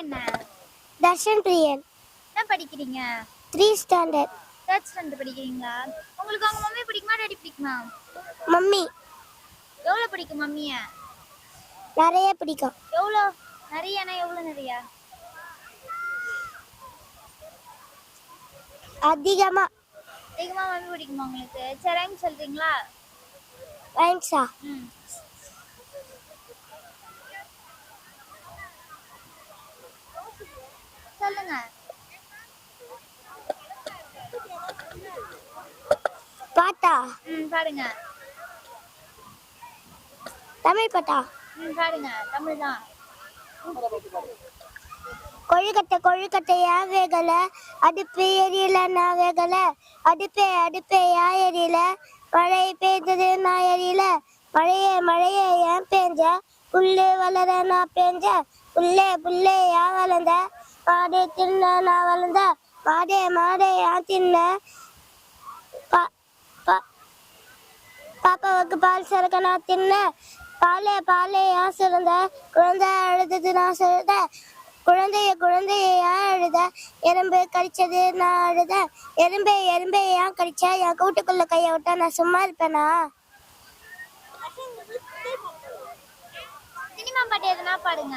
என்ன? தர்ஷன் பிரியன். என்ன படிக்கிறீங்க? த்ரீ ஸ்டாண்டர்ட் தேர்ட் ஸ்டாண்டர்ட் படிக்கிறீங்களா? உங்களுக்கு அவங்க மம்மி பிடிக்குமா டாடி பிடிக்குமா? மம்மி. எவ்வளோ பிடிக்கும் மம்மிய? நிறைய பிடிக்கும். எவ்வளோ? நிறையனா எவ்வளோ நிறைய? அதிகமா. அதிகமா மம்மி பிடிக்குமா உங்களுக்கு? சரின்னு சொல்றீங்களா? ரைம்ஸா ம். சொல்லுங்க. பாட்டா? ம் பாடுங்க. தமிழ் பாட்டா? ம் பாடுங்க. தமிழ் தான். கொழுக்கட்டை கொழுக்கட்டை ஏன் வேகல அடுப்பு எரியல நான் வேகல அடுப்பே அடுப்பே ஏன் எரியல மழை பெய்தது நான் எரியல மழையே மழையே ஏன் பேஞ்ச? புல்லு வளர நான் பேஞ்ச? புல்லே புல்லே ஏன் வளர்ந்த மாடே தின்ன நான் வளர்ந்த மாடே மாடே ஏன் தின்ன? பா- பா- பாப்பாவுக்கு பால் சிறக்க நான் தின்ன. பாலே பாலே ஏன் சிறந்த? குழந்தை அழுதது நான் சிறந்த. குழந்தைய குழந்தைய ஏன் அழுத? எறும்பு கடிச்சது நான் அழுத. எறும்பே எறும்பே ஏன் கடிச்சா? என் கூட்டுக்குள்ள கையை விட்டா நான் சும்மா இருப்பேனா? சினிமா பாட்டு எதுனா பாடுங்க.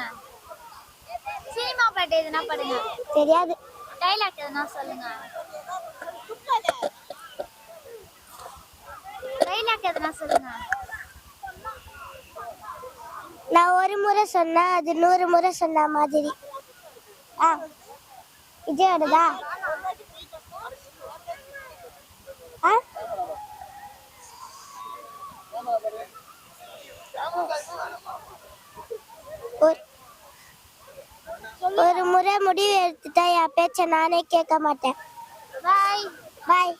சினிமா பாட்டு எதுனா பாடுங்க. தெரியாது. டைலாக் எதுனா சொல்லுங்க. டைலாக் எதுனா சொல்லுங்க. நான் ஒரு முறை சொன்னா அது நூறு முறை சொன்ன மாதிரி. ஆ. விஜயோடதா? ஒரு முறை முடிவு எடுத்துட்டா என் பேச்ச நானே கேட்க மாட்டேன். பாய் பாய்